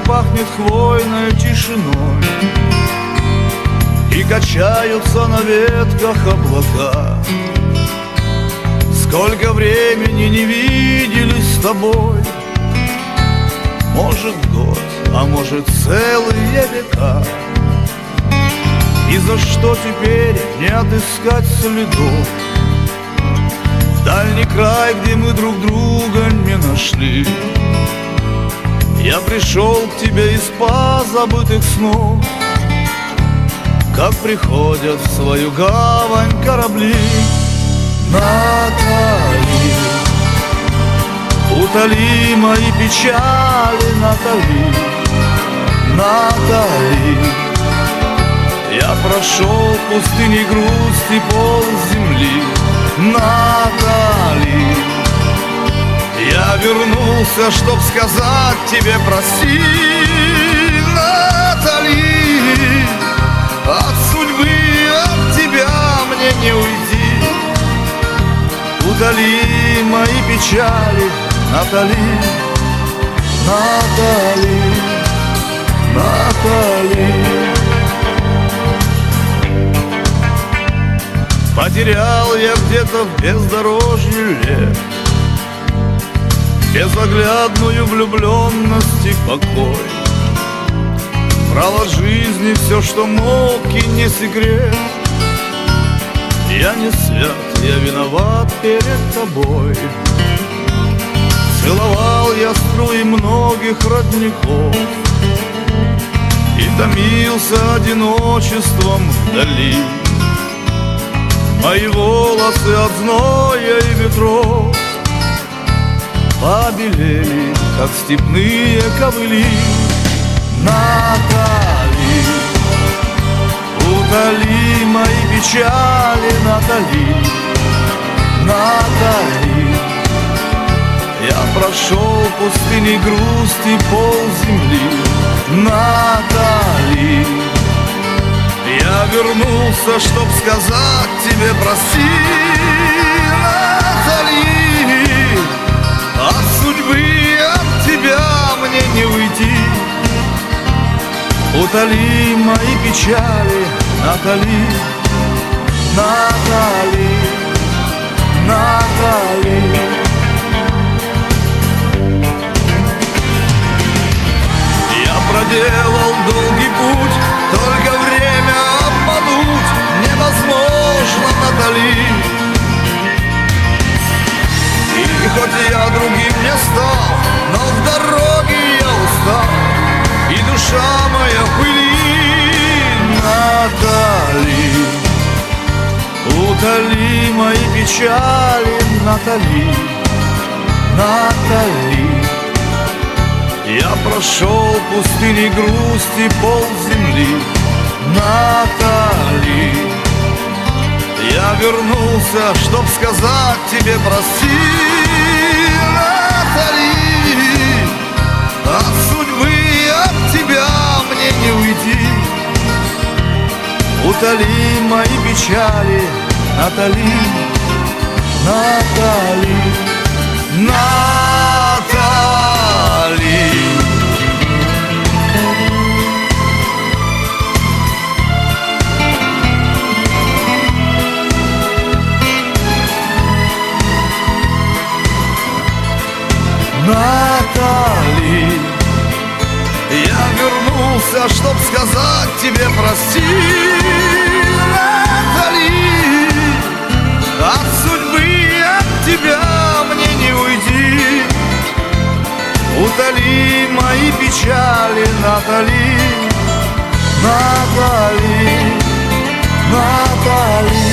пахнет хвойной тишиной И качаются на ветках облака. Сколько времени не виделись с тобой Может год, а может целые века. И за что теперь не отыскать следов? В дальний край, где мы друг друга не нашли Я пришел к тебе из позабытых снов. Как приходят в свою гавань корабли Натали Утоли мои печали, Натали Натали. Я прошел пустыни грусти пол земли Натали Я вернулся, чтоб сказать тебе прости Натали. От судьбы, от тебя мне не уйти. Удали мои печали, Натали, Натали, Натали. Потерял я где-то в бездорожье лет Безоглядную влюбленность и покой. Право жизни все, что мог и не секрет. Я не свят, я виноват перед тобой. Целовал я струи многих родников И томился одиночеством вдали. Мои волосы от зноя и ветров Побелели, как степные ковыли Натали, утоли мои печали, Натали, Натали Я прошел пустыни грусти пол земли Натали Я вернулся, чтоб сказать тебе прости Утоли мои печали, Натали, Натали, Натали. Я проделал долгий путь, только время обмануть невозможно, Натали. И хоть я другим не стал, но в дороге я устал, и душа Утоли мои печали, Натали, Натали. Я прошел пустыни грусти пол земли, Натали. Я вернулся, чтоб сказать тебе прости, Натали. От судьбы, от тебя мне не уйти. Утоли мои печали, Натали, Натали, Натали. Натали, я вернулся, чтоб сказать тебе прости, ты мои печали, Натали, Натали, Натали.